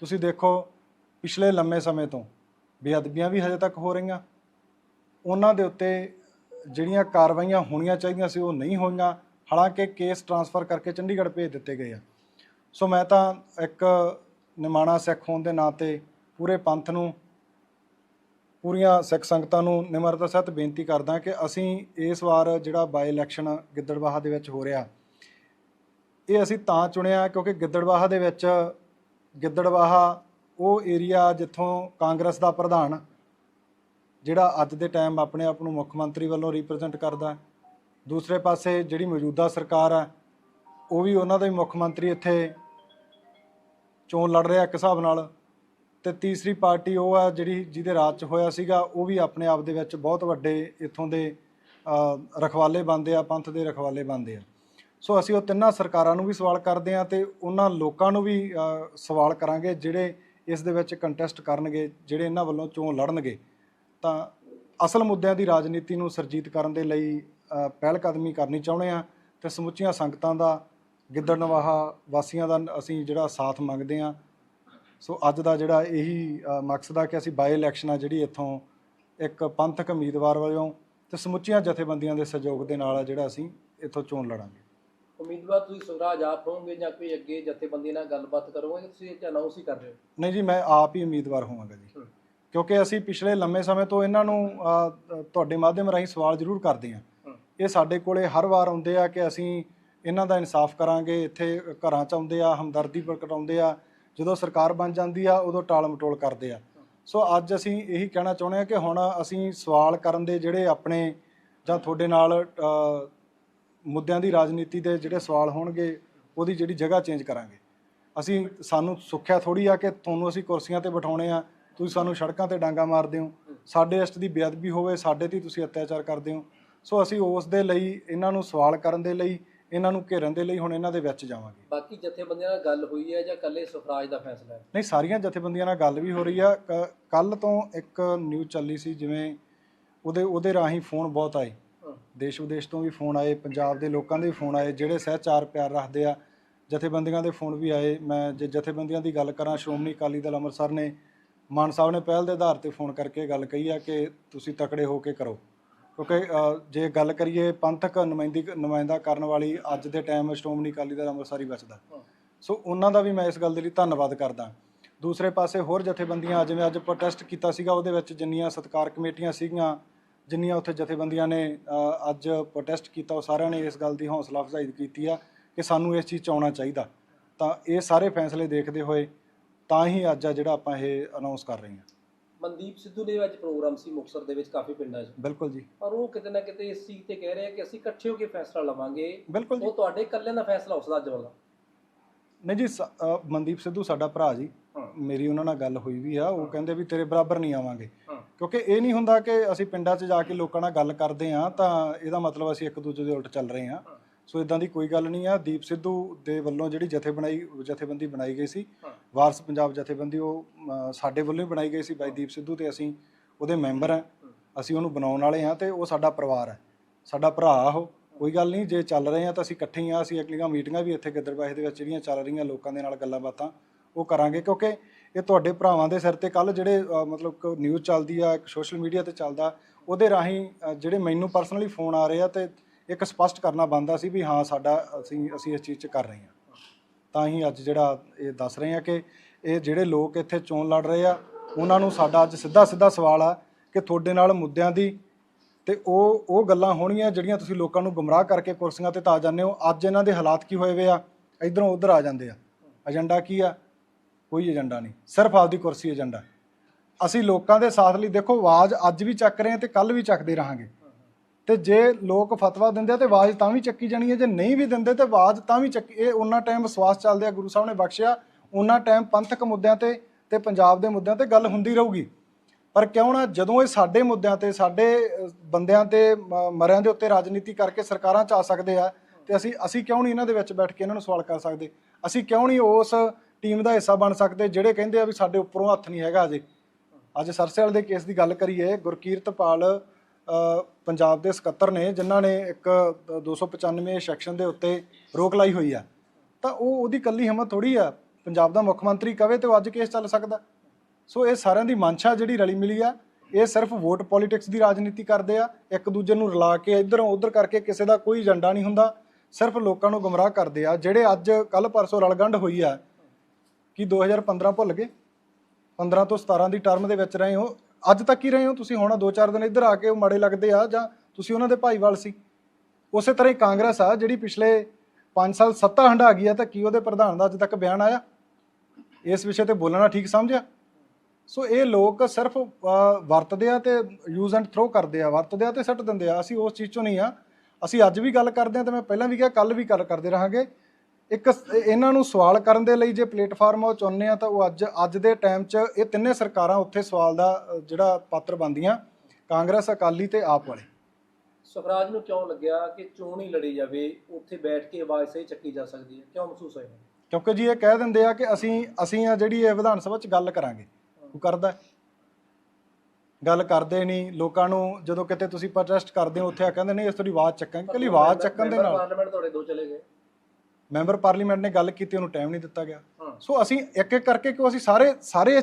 ਤੁਸੀਂ ਦੇਖੋ ਪਿਛਲੇ ਲੰਮੇ ਸਮੇਂ ਤੋਂ ਬੇਅਦਬੀਆਂ ਵੀ ਹਜੇ ਤੱਕ ਹੋ ਰਹੀਆਂ। ਉਹਨਾਂ ਦੇ ਉੱਤੇ ਜਿਹੜੀਆਂ ਕਾਰਵਾਈਆਂ ਹੋਣੀਆਂ ਚਾਹੀਦੀਆਂ ਸੀ ਉਹ ਨਹੀਂ ਹੋਈਆਂ। ਹਾਲਾਂਕਿ ਕੇਸ ਟਰਾਂਸਫਰ ਕਰਕੇ ਚੰਡੀਗੜ੍ਹ ਭੇਜ ਦਿੱਤੇ ਗਏ ਆ। ਸੋ ਮੈਂ ਤਾਂ ਇੱਕ ਨਿਮਾਣਾ ਸਿੱਖ ਹੋਣ ਦੇ ਨਾਤੇ ਪੂਰੇ ਪੰਥ ਨੂੰ, ਪੂਰੀਆਂ ਸਿੱਖ ਸੰਗਤਾਂ ਨੂੰ ਨਿਮਰਤਾ ਸਹਿਤ ਬੇਨਤੀ ਕਰਦਾ ਕਿ ਅਸੀਂ ਇਸ ਵਾਰ ਜਿਹੜਾ ਬਾਈ ਇਲੈਕਸ਼ਨ ਗਿੱਦੜਬਾਹਾ ਦੇ ਵਿੱਚ ਹੋ ਰਿਹਾ, ਇਹ ਅਸੀਂ ਤਾਂ ਚੁਣਿਆ ਕਿਉਂਕਿ ਗਿੱਦੜਬਾਹਾ ਦੇ ਵਿੱਚ ਗਿੱਦੜਵਾਹਾ, ਉਹ ਏਰੀਆ ਜਿੱਥੋਂ ਕਾਂਗਰਸ ਦਾ ਪ੍ਰਧਾਨ, ਜਿਹੜਾ ਅੱਜ ਦੇ ਟਾਈਮ ਆਪਣੇ ਆਪ ਨੂੰ ਮੁੱਖ ਮੰਤਰੀ ਵੱਲੋਂ ਰਿਪਰੈਜ਼ੈਂਟ ਕਰਦਾ ਦੂਸਰੇ ਪਾਸੇ ਜਿਹੜੀ ਮੌਜੂਦਾ ਸਰਕਾਰ ਹੈ, ਉਹ ਵੀ ਉਹਨਾਂ ਦਾ ਹੀ ਮੁੱਖ ਮੰਤਰੀ ਇੱਥੇ ਚੋਣ ਲੜ ਰਿਹਾ ਇੱਕ ਹਿਸਾਬ ਨਾਲ। ਤੇ ਤੀਸਰੀ ਪਾਰਟੀ ਉਹ ਆ ਜਿਹੜੀ ਜਿਹਦੇ ਰਾਜ ਚ ਹੋਇਆ ਸੀਗਾ, ਉਹ ਵੀ ਆਪਣੇ ਆਪ ਦੇ ਵਿੱਚ ਬਹੁਤ ਵੱਡੇ ਇੱਥੋਂ ਦੇ ਰਖਵਾਲੇ ਬੰਦੇ ਆ, ਪੰਥ ਦੇ ਰਖਵਾਲੇ ਬੰਦੇ ਆ। ਸੋ ਅਸੀਂ ਉਹ ਤਿੰਨਾਂ ਸਰਕਾਰਾਂ ਨੂੰ ਵੀ ਸਵਾਲ ਕਰਦੇ ਹਾਂ ਤੇ ਉਹਨਾਂ ਲੋਕਾਂ ਨੂੰ ਵੀ ਸਵਾਲ ਕਰਾਂਗੇ ਜਿਹੜੇ ਇਸ ਦੇ ਵਿੱਚ ਕੰਟੈਸਟ ਕਰਨਗੇ ਜਿਹੜੇ ਇਹਨਾਂ ਵੱਲੋਂ ਚੋਣ ਲੜਨਗੇ। ਤਾਂ ਅਸਲ ਮੁੱਦਿਆਂ ਦੀ ਰਾਜਨੀਤੀ ਨੂੰ ਸਰਜੀਤ ਕਰਨ ਦੇ ਲਈ ਅ, ਪਹਿਲ ਕਦਮੀ ਕਰਨੀ ਚਾਹੁੰਦੇ ਆ ਤੇ ਸਮੁੱਚੀਆਂ ਸੰਗਤਾਂ ਦਾ ਗਿੱਦੜਨਵਾਹਾ ਵਾਸੀਆਂ ਦਾ ਅਸੀਂ ਜਿਹੜਾ ਸਾਥ ਮੰਗਦੇ ਆ ਸੋ ਅੱਜ ਦਾ ਜਿਹੜਾ ਇਹੀ ਮਕਸਦ ਆ ਕਿ ਅਸੀਂ ਬਾਈ ਇਲੈਕਸ਼ਨ ਆ ਜਿਹੜੀ ਇੱਥੋਂ ਇੱਕ ਪੰਥਕ ਉਮੀਦਵਾਰ ਵੱਲੋਂ ਤੇ ਸਮੁੱਚੀਆਂ ਜਥੇਬੰਦੀਆਂ ਦੇ ਸਹਿਯੋਗ ਦੇ ਨਾਲ ਜਿਹੜਾ ਅਸੀਂ ਇੱਥੋਂ ਚੋਣ ਲੜਾਂਗੇ। ਉਮੀਦਵਾਰ ਤੁਸੀਂ ਸਵਰਾਜ ਆਪ ਹੋਵੋਗੇ ਜਾਂ ਕੋਈ ਅੱਗੇ ਜਥੇਬੰਦੀ ਨਾਲ ਗੱਲਬਾਤ ਕਰੋਗੇ ਤੁਸੀਂ ਇਹ ਅਨਾਉਂਸ ਹੀ ਕਰ ਰਹੇ ਹੋ ਨਹੀਂ ਜੀ ਮੈਂ ਆਪ ਹੀ ਉਮੀਦਵਾਰ ਹੋਵਾਂਗਾ ਜੀ। ਕਿਉਂਕਿ ਅਸੀਂ ਪਿਛਲੇ ਲੰਮੇ ਸਮੇਂ ਤੋਂ ਇਹਨਾਂ ਨੂੰ ਅ, ਤੁਹਾਡੇ ਮਾਧਿਅਮ ਰਾਹੀਂ ਸਵਾਲ ਜ਼ਰੂਰ ਕਰਦੇ ਹਾਂ। ਇਹ ਸਾਡੇ ਕੋਲੇ ਹਰ ਵਾਰ ਆਉਂਦੇ ਆ ਕਿ ਅਸੀਂ ਇਹਨਾਂ ਦਾ ਇਨਸਾਫ ਕਰਾਂਗੇ ਇੱਥੇ ਘਰਾਂ 'ਚ ਆਉਂਦੇ ਆ ਹਮਦਰਦੀ ਪ੍ਰਗਟਾਉਂਦੇ ਆ ਜਦੋਂ ਸਰਕਾਰ ਬਣ ਜਾਂਦੀ ਆ ਉਦੋਂ ਟਾਲ ਮਟੋਲ ਕਰਦੇ ਆ ਸੋ ਅੱਜ ਅਸੀਂ ਇਹੀ ਕਹਿਣਾ ਚਾਹੁੰਦੇ ਆ ਕਿ ਹੁਣ ਅਸੀਂ ਸਵਾਲ ਕਰਨ ਦੇ ਜਿਹੜੇ ਆਪਣੇ ਜਾਂ ਤੁਹਾਡੇ ਨਾਲ ਅ, ਮੁੱਦਿਆਂ ਦੀ ਰਾਜਨੀਤੀ ਦੇ ਜਿਹੜੇ ਸਵਾਲ ਹੋਣਗੇ ਉਹਦੀ ਜਿਹੜੀ ਜਗ੍ਹਾ ਚੇਂਜ ਕਰਾਂਗੇ। ਅਸੀਂ ਸਾਨੂੰ ਸੁੱਖਿਆ ਥੋੜੀ ਆ ਕਿ ਤੁਹਾਨੂੰ ਅਸੀਂ ਕੁਰਸੀਆਂ ਤੇ ਬਿਠਾਉਣੇ ਆ ਤੁਸੀਂ ਸਾਨੂੰ ਸੜਕਾਂ ਤੇ ਡਾਂਗਾ ਮਾਰਦੇ ਹੋ। ਸਾਡੇ ਇਸ਼ਟ ਦੀ ਬੇਅਦਬੀ ਹੋਵੇ ਸਾਡੇ ਤੇ ਤੁਸੀਂ ਅਤਿਆਚਾਰ ਕਰਦੇ ਹੋ। ਸੋ ਅਸੀਂ ਉਸ ਦੇ ਲਈ ਇਹਨਾਂ ਨੂੰ ਸਵਾਲ ਕਰਨ ਦੇ ਲਈ ਇਹਨਾਂ ਨੂੰ ਘੇਰਨ ਦੇ ਲਈ ਹੁਣ ਇਹਨਾਂ ਦੇ ਵਿੱਚ ਜਾਵਾਂਗੇ। ਬਾਕੀ ਜਥੇਬੰਦੀਆਂ ਨਾਲ ਗੱਲ ਹੋਈ ਹੈ ਜਾਂ ਕੱਲੇ ਸਵਰਾਜ ਦਾ ਫੈਸਲਾ ਹੈ? ਨਹੀਂ ਸਾਰੀਆਂ ਜਥੇਬੰਦੀਆਂ ਨਾਲ ਗੱਲ ਵੀ ਹੋ ਰਹੀ ਆ। ਕੱਲ ਤੋਂ ਇੱਕ ਨਿਊਜ਼ ਚੱਲੀ ਸੀ ਜਿਵੇਂ ਉਹਦੇ ਉਹਦੇ ਰਾਹੀਂ ਫੋਨ ਬਹੁਤ ਆਏ। ਦੇਸ਼ ਵਿਦੇਸ਼ ਤੋਂ ਵੀ ਫੋਨ ਆਏ, ਪੰਜਾਬ ਦੇ ਲੋਕਾਂ ਦੇ ਵੀ ਫੋਨ ਆਏ, ਜਿਹੜੇ ਸਹਿਚਾਰ ਪਿਆਰ ਰੱਖਦੇ ਆ, ਜਥੇਬੰਦੀਆਂ ਦੇ ਫੋਨ ਵੀ ਆਏ। ਮੈਂ ਜੇ ਜਥੇਬੰਦੀਆਂ ਦੀ ਗੱਲ ਕਰਾਂ, ਸ਼੍ਰੋਮਣੀ ਅਕਾਲੀ ਦਲ ਅੰਮ੍ਰਿਤਸਰ ਨੇ ਮਾਨ ਸਾਹਿਬ ਨੇ ਪਹਿਲ ਦੇ ਆਧਾਰ ਤੇ ਫੋਨ ਕਰਕੇ ਗੱਲ ਕਹੀ ਆ ਕਿ ਤੁਸੀਂ ਤਕੜੇ ਹੋ ਕੇ ਕਰੋ। ਕਿਉਂਕਿ ਜੇ ਗੱਲ ਕਰੀਏ ਪੰਥਕ ਨੁਮਾਇੰਦੀ, ਨੁਮਾਇੰਦਾ ਕਰਨ ਵਾਲੀ ਅੱਜ ਦੇ ਟਾਈਮ ਸ਼੍ਰੋਮਣੀ ਅਕਾਲੀ ਦਲ ਅੰਮ੍ਰਿਤਸਰ ਹੀ ਬਚਦਾ ਸੋ ਉਹਨਾਂ ਦਾ ਵੀ ਮੈਂ ਇਸ ਗੱਲ ਦੇ ਲਈ ਧੰਨਵਾਦ ਕਰਦਾ। ਦੂਸਰੇ ਪਾਸੇ ਹੋਰ ਜਥੇਬੰਦੀਆਂ, ਜਿਵੇਂ ਅੱਜ ਪ੍ਰੋਟੈਸਟ ਕੀਤਾ ਸੀਗਾ, ਉਹਦੇ ਵਿੱਚ ਜਿੰਨੀਆਂ ਸਤਕਾਰ ਕਮੇਟੀਆਂ ਸੀਗੀਆਂ ਜਿੰਨੀਆਂ ਉੱਥੇ ਜਥੇਬੰਦੀਆਂ ਨੇ ਅੱਜ ਪ੍ਰੋਟੈਸਟ ਕੀਤਾ ਉਹ ਸਾਰਿਆਂ ਨੇ ਇਸ ਗੱਲ ਦੀ ਹੌਸਲਾ ਅਫਜ਼ਾਈ ਕੀਤੀ ਆ ਕਿ ਸਾਨੂੰ ਇਸ ਚੀਜ਼ 'ਚ ਆਉਣਾ ਚਾਹੀਦਾ। ਤਾਂ ਇਹ ਸਾਰੇ ਫੈਸਲੇ ਦੇਖਦੇ ਹੋਏ ਤਾਂ ਹੀ ਅੱਜ ਆ ਜਿਹੜਾ ਆਪਾਂ ਇਹ ਅਨਾਉਂਸ ਕਰ ਰਹੇ ਹਾਂ। ਮਨਦੀਪ ਸਿੱਧੂ ਦੇ ਵਿੱਚ ਪ੍ਰੋਗਰਾਮ ਸੀ ਮੁਕਤਸਰ ਦੇ ਵਿੱਚ ਕਾਫੀ ਪਿੰਡਾਂ 'ਚ। ਬਿਲਕੁਲ ਜੀ। ਪਰ ਉਹ ਕਿਤੇ ਨਾ ਕਿਤੇ ਇਸ ਚੀਜ਼ ਤੇ ਕਹਿ ਰਹੇ ਆ ਕਿ ਅਸੀਂ ਇਕੱਠੇ ਹੋ ਕੇ ਫੈਸਲਾ ਲਵਾਂਗੇ। ਬਿਲਕੁਲ ਜੀ। ਉਹ ਤੁਹਾਡੇ ਇਕੱਲੇ ਦਾ ਫੈਸਲਾ ਹੋ ਸਕਦਾ ਅੱਜ ਵਾਲਾ। ਨਹੀਂ ਜੀ ਸ- ਅ, ਮਨਦੀਪ ਸਿੱਧੂ ਸਾਡਾ ਭਰਾ ਜੀ। ਹਾਂ। ਮੇਰੀ ਉਹਨਾਂ ਨਾਲ ਗੱਲ ਹੋਈ ਵੀ ਆ। ਉਹ ਕਹਿੰਦੇ ਵੀ ਤੇਰੇ ਬਰਾਬਰ ਨਹੀਂ ਆਵਾਂਗੇ। ਹਾਂ। ਕਿਉਂਕਿ ਇਹ ਨਹੀਂ ਹੁੰਦਾ ਕਿ ਅਸੀਂ ਪਿੰਡਾਂ 'ਚ ਜਾ ਕੇ ਲੋਕਾਂ ਨਾਲ ਗੱਲ ਕਰਦੇ ਹਾਂ ਤਾਂ ਇਹਦਾ ਮਤਲਬ ਅਸੀਂ ਇੱਕ ਦੂਜੇ ਦੇ ਉਲਟ ਚੱਲ ਰਹੇ ਹਾਂ। ਸੋ ਇਦਾਂ ਦੀ ਕੋਈ ਗੱਲ ਨਹੀਂ ਆ। ਦੀਪ ਸਿੱਧੂ ਦੇ ਵੱਲੋਂ ਜਿਹੜੀ ਜਥੇ ਬਣਾਈ ਜਥੇਬੰਦੀ ਬਣਾਈ ਗਈ ਸੀ ਹਾਂ। ਵਾਰਸ ਪੰਜਾਬ ਜਥੇਬੰਦੀ ਉਹ ਅ, ਸਾਡੇ ਵੱਲੋਂ ਹੀ ਬਣਾਈ ਗਈ ਸੀ। ਬਾਈ ਦੀਪ ਸਿੱਧੂ ਤੇ ਅਸੀਂ ਉਹਦੇ ਮੈਂਬਰ ਹਾਂ। ਅਸੀਂ ਉਹਨੂੰ ਬਣਾਉਣ ਵਾਲੇ ਹਾਂ ਤੇ ਉਹ ਸਾਡਾ ਪਰਿਵਾਰ ਹੈ। ਸਾਡਾ ਭਰਾ ਉਹ। ਕੋਈ ਗੱਲ ਨਹੀਂ ਜੇ ਚੱਲ ਰਹੇ ਹਾਂ ਤਾਂ ਅਸੀਂ ਇਕੱਠੇ ਹੀ ਆ ਅਸੀਂ ਅਗਲੀਆਂ ਮੀਟਿੰਗਾਂ ਵੀ ਇੱਥੇ ਗਿੱਦੜਬਾਹੇ ਦੇ ਵਿੱਚ ਜਿਹੜੀਆਂ ਚੱਲ ਰਹੀਆਂ ਲੋਕਾਂ ਦੇ ਨਾਲ ਗੱਲਾਂ ਬਾਤਾਂ ਉਹ ਕਰਾਂਗੇ। ਕਿਉਂਕਿ ਇਹ ਤੁਹਾਡੇ ਭਰਾਵਾਂ ਦੇ ਸਿਰ ਤੇ ਕੱਲ ਜਿਹੜੇ ਅ, ਮਤਲਬ ਨਿਊਜ਼ ਚੱਲਦੀ ਆ ਸੋਸ਼ਲ ਮੀਡੀਆ ਤੇ ਚੱਲਦਾ ਉਹਦੇ ਰਾਹੀਂ ਜਿਹੜੇ ਮੈਨੂੰ ਪਰਸਨਲੀ ਫੋਨ ਆ ਰਹੇ ਆ ਤੇ ਇੱਕ ਸਪਸ਼ਟ ਕਰਨਾ ਬੰਦਾ ਸੀ ਵੀ ਹਾਂ ਸਾਡਾ ਅਸੀਂ ਅਸੀਂ ਇਸ ਚੀਜ਼ 'ਚ ਕਰ ਰਹੇ ਹਾਂ ਤਾਂ ਹੀ ਅੱਜ ਜਿਹੜਾ ਇਹ ਦੱਸ ਰਹੇ ਆ ਕਿ ਇਹ ਜਿਹੜੇ ਲੋਕ ਇੱਥੇ ਚੋਣ ਲੜ ਰਹੇ ਆ ਉਹਨਾਂ ਨੂੰ ਸਾਡਾ ਅੱਜ ਸਿੱਧਾ ਸਿੱਧਾ ਸਵਾਲ ਆ ਕਿ ਤੁਹਾਡੇ ਨਾਲ ਮੁੱਦਿਆਂ ਦੀ ਤੇ ਉਹ ਉਹ ਗੱਲਾਂ ਹੋਣਗੀਆਂ ਜਿਹੜੀਆਂ ਤੁਸੀਂ ਲੋਕਾਂ ਨੂੰ ਗੁੰਮਰਾਹ ਕਰਕੇ ਕੁਰਸੀਆਂ ਤੇ ਤਾਂ ਜਾਂਦੇ ਹੋ। ਅੱਜ ਇਹਨਾਂ ਦੇ ਹਾਲਾਤ ਕੀ ਹੋਏ ਵੇ ਆ? ਇਧਰੋਂ ਉਧਰ ਆ ਜਾਂਦੇ ਆ। ਏਜੰਡਾ ਕੀ ਆ? ਕੋਈ ਏਜੰਡਾ ਨਹੀਂ। ਸਿਰਫ ਆਪਦੀ ਕੁਰਸੀ ਏਜੰਡਾ। ਅਸੀਂ ਲੋਕਾਂ ਦੇ ਸਾਥ ਲਈ ਦੇਖੋ, ਆਵਾਜ਼ ਅੱਜ ਵੀ ਚੱਕ ਰਹੇ ਹਾਂ ਤੇ ਕੱਲ ਵੀ ਚੱਕਦੇ ਰਹਾਂਗੇ। ਤੇ ਜੇ ਲੋਕ ਫਤਵਾ ਦਿੰਦੇ ਆ ਤੇ ਆਵਾਜ਼ ਤਾਂ ਵੀ ਚੱਕੀ ਜਾਣੀ ਹੈ। ਜੇ ਨਹੀਂ ਵੀ ਦਿੰਦੇ ਤੇ ਆਵਾਜ਼ ਤਾਂ ਵੀ ਚੱਕੀ। ਇਹ ਉਹਨਾਂ ਟਾਈਮ ਵਿਸ਼ਵਾਸ ਚੱਲਦੇ ਆ ਗੁਰੂ ਸਾਹਿਬ ਨੇ ਬਖਸ਼ਿਆ। ਉਹਨਾਂ ਟਾਈਮ ਪੰਥਕ ਮੁੱਦਿਆਂ ਤੇ ਤੇ ਪੰਜਾਬ ਦੇ ਮੁੱਦਿਆਂ ਤੇ ਗੱਲ ਹੁੰਦੀ ਰਹੂਗੀ। ਪਰ ਕਿਉਂ ਨਾ ਜਦੋਂ ਇਹ ਸਾਡੇ ਮੁੱਦਿਆਂ ਤੇ, ਸਾਡੇ ਬੰਦਿਆਂ ਤੇ ਮਰਿਆਂ ਦੇ ਉੱਤੇ ਰਾਜਨੀਤੀ ਕਰਕੇ ਸਰਕਾਰਾਂ ਚ ਆ ਸਕਦੇ ਆ, ਤੇ ਅਸੀਂ ਅਸੀਂ ਕਿਉਂ ਨਹੀਂ ਇਹਨਾਂ ਦੇ ਵਿੱਚ ਬੈਠ ਕੇ ਇਹਨਾਂ ਨੂੰ ਸਵਾਲ ਕਰ ਸਕਦੇ? ਅਸੀਂ ਕਿਉਂ ਨਹੀਂ ਉਸ ਟੀਮ ਦਾ ਹਿੱਸਾ ਬਣ ਸਕਦੇ ਜਿਹੜੇ ਕਹਿੰਦੇ ਆ ਵੀ ਸਾਡੇ ਉੱਪਰੋਂ ਹੱਥ ਨਹੀਂ ਹੈਗਾ ਅਜੇ? ਅੱਜ ਸਰਸੇ ਵਾਲੇ ਦੇ ਕੇਸ ਦੀ ਗੱਲ ਕਰੀਏ, ਗੁਰਕੀਰਤਪਾਲ ਪੰਜਾਬ ਦੇ ਸਕੱਤਰ ਨੇ, ਜਿਨ੍ਹਾਂ ਨੇ ਇੱਕ 295 ਸੈਕਸ਼ਨ ਦੇ ਉੱਤੇ ਰੋਕ ਲਾਈ ਹੋਈ ਆ, ਤਾਂ ਉਹ ਉਹਦੀ ਕੱਲੀ ਹਿੰਮਤ ਥੋੜੀ ਆ, ਪੰਜਾਬ ਦਾ ਮੁੱਖ ਮੰਤਰੀ ਕਵੇ ਤੇ ਉਹ ਅੱਜ ਕੇਸ ਚੱਲ ਸਕਦਾ। ਸੋ ਇਹ ਸਾਰਿਆਂ ਦੀ ਮਨਸ਼ਾ ਜਿਹੜੀ ਰਲੀ ਮਿਲੀ ਆ, ਇਹ ਸਿਰਫ ਵੋਟ ਪੋਲਿਟਿਕਸ ਦੀ ਰਾਜਨੀਤੀ ਕਰਦੇ ਆ, ਇੱਕ ਦੂਜੇ ਨੂੰ ਰਲਾ ਕੇ ਇਧਰੋਂ ਉਧਰ ਕਰਕੇ ਕਿਸੇ ਦਾ ਕੋਈ ਏਜੰਡਾ ਨਹੀਂ ਹੁੰਦਾ, ਸਿਰਫ ਲੋਕਾਂ ਨੂੰ ਗੁੰਮਰਾਹ ਕਰਦੇ ਆ, ਜਿਹੜੇ ਅੱਜ ਕੱਲ ਪਰਸੋਂ ਰਲਗੰਡ ਹੋਈ ਆ, ਕਿ 2015 ਭੁੱਲ ਗਏ? 15 ਤੋਂ 17 ਦੀ ਟਰਮ ਦੇ ਵਿੱਚ ਰਹੇ ਹੋ, ਅੱਜ ਤੱਕ ਹੀ ਰਹੇ ਹੋ ਤੁਸੀਂ, ਹੁਣ ਦੋ ਚਾਰ ਦਿਨ ਇੱਧਰ ਆ ਕੇ ਉਹ ਮਾੜੇ ਲੱਗਦੇ ਆ ਜਾਂ ਤੁਸੀਂ ਉਹਨਾਂ ਦੇ ਭਾਈਵਾਲ ਸੀ? ਉਸੇ ਤਰ੍ਹਾਂ ਹੀ ਕਾਂਗਰਸ ਆ, ਜਿਹੜੀ ਪਿਛਲੇ 5 ਸਾਲ ਸੱਤਾ ਹੰਢਾ ਗਈ ਆ, ਤਾਂ ਕੀ ਉਹਦੇ ਪ੍ਰਧਾਨ ਦਾ ਅੱਜ ਤੱਕ ਬਿਆਨ ਆਇਆ? ਇਸ ਵਿਸ਼ੇ ਤੇ ਬੋਲਣਾ ਠੀਕ ਸਮਝਿਆ? ਸੋ ਇਹ ਲੋਕ ਸਿਰਫ ਵਰਤਦੇ ਆ ਤੇ ਯੂਜ਼ ਐਂਡ ਥਰੋ ਕਰਦੇ ਆ ਵਰਤਦੇ ਆ ਤੇ ਸੱਟ ਦਿੰਦੇ ਆ। ਅਸੀਂ ਉਸ ਚੀਜ਼ ਚੋਂ ਨਹੀਂ ਆ। ਅਸੀਂ ਅੱਜ ਵੀ ਗੱਲ ਕਰਦੇ ਆ ਤੇ ਮੈਂ ਪਹਿਲਾਂ ਵੀ ਕਿਹਾ ਕੱਲ ਵੀ ਗੱਲ ਕਰਦੇ ਰਹਾਂਗੇ। ਇੱਕ ਇਹਨਾਂ ਨੂੰ ਸਵਾਲ ਕਰਨ ਦੇ ਲਈ ਜੇ ਪਲੇਟਫਾਰਮ ਉਹ ਚੁਣਨੇ ਆ ਤਾਂ ਉਹ ਅੱਜ ਅੱਜ ਦੇ ਟਾਈਮ 'ਚ ਇਹ ਤਿੰਨੇ ਸਰਕਾਰਾਂ ਉੱਥੇ ਸਵਾਲ ਦਾ ਜਿਹੜਾ ਪਾਤਰ ਬਣਦੀਆਂ ਕਾਂਗਰਸ ਅਕਾਲੀ ਤੇ ਆਪ ਵਾਲੇ। ਸੁਖਰਾਜ ਨੂੰ ਕਿਉਂ ਲੱਗਿਆ ਕਿ ਚੋਣ ਹੀ ਲੜੀ ਜਾਵੇ ਉੱਥੇ ਬੈਠ ਕੇ ਆਵਾਜ਼ ਸਹੀ ਚੱਕੀ ਜਾ ਸਕਦੀ ਹੈ? ਕਿਉਂ ਮਹਿਸੂਸ ਹੋਇਆ? ਕਿਉਂਕਿ ਜੀ ਇਹ ਕਹਿ ਦਿੰਦੇ ਆ ਕਿ ਅਸੀਂ ਅਸੀਂ ਆ ਜਿਹੜੀ ਇਹ ਵਿਧਾਨ ਸਭਾ 'ਚ ਗੱਲ ਕਰਾਂਗੇ। ਉਹ ਕਰਦਾ। ਗੱਲ ਕਰਦੇ ਨਹੀਂ ਲੋਕਾਂ ਨੂੰ ਜਦੋਂ ਕਿਤੇ ਤੁਸੀਂ ਪ੍ਰੋਟੈਸਟ ਕਰਦੇ ਹੋ ਉੱਥੇ ਆ ਕਹਿੰਦੇ ਨਹੀਂ ਇਸ ਤੁਹਾਡੀ ਆਵਾਜ਼ ਚੱਕਾਂਗੇ। ਕੱਲੀ ਆਵਾਜ਼ ਚੱਕਣ ਦੇ ਨਾਲ ਪਾਰਲੀਮੈਂਟ ਤੁਹਾਡੇ ਦੋ ਚਲੇ ਗਏ। ਮੈਂਬਰ ਪਾਰਲੀਮੈਂਟ ਨੇ ਗੱਲ ਕੀਤੀ ਉਹਨੂੰ ਟਾਈਮ ਨਹੀਂ ਦਿੱਤਾ ਗਿਆ। ਸੋ ਅਸੀਂ ਇੱਕ ਇੱਕ ਕਰਕੇ ਕਿਉਂ ਅਸੀਂ ਸਾਰੇ ਸਾਰੇ ਅ,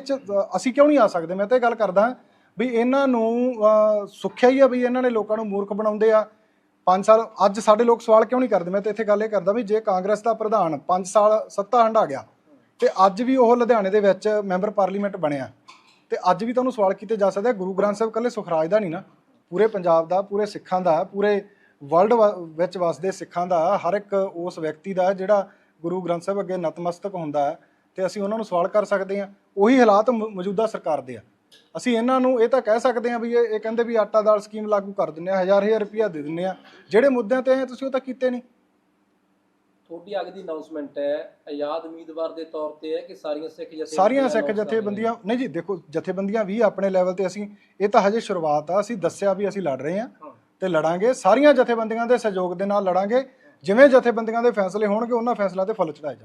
ਅਸੀਂ ਕਿਉਂ ਨਹੀਂ ਆ ਸਕਦੇ? ਮੈਂ ਤਾਂ ਇਹ ਗੱਲ ਕਰਦਾ ਵੀ ਇਹਨਾਂ ਨੂੰ ਸੁੱਖਿਆ ਹੀ ਆ ਵੀ ਇਹਨਾਂ ਨੇ ਲੋਕਾਂ ਨੂੰ ਮੂਰਖ ਬਣਾਉਂਦੇ ਆ। 5 ਸਾਲ ਅੱਜ ਸਾਡੇ ਲੋਕ ਸਵਾਲ ਕਿਉਂ ਨਹੀਂ ਕਰਦੇ? ਮੈਂ ਤਾਂ ਇੱਥੇ ਗੱਲ ਇਹ ਕਰਦਾ ਵੀ ਜੇ ਕਾਂਗਰਸ ਦਾ ਪ੍ਰਧਾਨ 5 ਸਾਲ ਸੱਤਾ ਹੰਢਾ ਗਿਆ ਤੇ ਅੱਜ ਵੀ ਉਹ ਲੁਧਿਆਣੇ ਦੇ ਵਿੱਚ ਮੈਂਬਰ ਪਾਰਲੀਮੈਂਟ ਬਣਿਆ। ਤੇ ਅੱਜ ਵੀ ਤੁਹਾਨੂੰ ਸਵਾਲ ਕੀਤੇ ਜਾ ਸਕਦੇ ਗੁਰੂ ਗ੍ਰੰਥ ਸਾਹਿਬ ਕੱਲੇ ਸੁਖਰਾਜ ਦਾ ਨਹੀਂ ਨਾ, ਪੂਰੇ ਪੰਜਾਬ ਦਾ, ਪੂਰੇ ਸਿੱਖਾਂ ਦਾ, ਪੂਰੇ ਵਰਲਡ ਵਿੱਚ ਵਸਦੇ ਸਿੱਖਾਂ ਦਾ, ਹਰ ਇੱਕ ਉਸ ਵਿਅਕਤੀ ਦਾ ਜਿਹੜਾ ਗੁਰੂ ਗ੍ਰੰਥ ਸਾਹਿਬ ਅੱਗੇ ਨਤਮਸਤਕ ਹੁੰਦਾ ਹੈ ਤੇ ਅਸੀਂ ਉਹਨਾਂ ਨੂੰ ਸਵਾਲ ਕਰ ਸਕਦੇ ਹਾਂ। ਉਹੀ ਹਾਲਾਤ ਮੌਜੂਦਾ ਸਰਕਾਰ ਦੇ ਆ। ਅਸੀਂ ਇਹਨਾਂ ਨੂੰ ਇਹ ਤਾਂ ਕਹਿ ਸਕਦੇ ਹਾਂ ਵੀ ਇਹ ਕਹਿੰਦੇ ਵੀ ਆਟਾ ਦਾਲ ਸਕੀਮ ਲਾਗੂ ਕਰ ਦਿੰਦੇ ਆ ਹਜ਼ਾਰ ਹਜ਼ਾਰ ਰੁਪਇਆ ਦੇ ਦਿੰਦੇ ਆ। ਜਿਹੜੇ ਮੁੱਦਿਆਂ ਤੇ ਤੁਸੀਂ ਉਹ ਤਾਂ ਕੀਤੇ ਨਹੀਂ। ਤੁਹਾਡੀ ਅੱਗ ਦੀ ਅਨਾਉਂਸਮੈਂਟ ਹੈ ਆਜ਼ਾਦ ਉਮੀਦਵਾਰ ਦੇ ਤੌਰ ਤੇ ਹੈ ਕਿ ਸਾਰੀਆਂ ਸਿੱਖ ਜਥੇ ਸਾਰੀਆਂ ਸਿੱਖ ਜਥੇਬੰਦੀਆਂ ਨਹੀਂ ਜੀ ਦੇਖੋ ਜਥੇਬੰਦੀਆਂ ਵੀ ਆਪਣੇ ਲੈਵਲ ਤੇ ਅਸੀਂ ਇਹ ਤਾਂ ਹਜੇ ਸ਼ੁਰੂਆਤ ਆ ਅਸੀਂ ਦੱਸਿਆ ਵੀ ਅਸੀਂ ਲੜ ਰਹੇ ਹਾਂ ਤੇ ਲੜਾਂਗੇ ਸਾਰੀਆਂ ਜਥੇਬੰਦੀਆਂ ਦੇ ਸਹਿਯੋਗ ਦੇ ਨਾਲ ਲੜਾਂਗੇ ਜਿਵੇਂ ਜਥੇਬੰਦੀਆਂ ਦੇ ਫੈਸਲੇ ਹੋਣਗੇ ਉਹਨਾਂ ਫੈਸਲਾ ਤੇ ਫੁੱਲ ਚੜਾਏ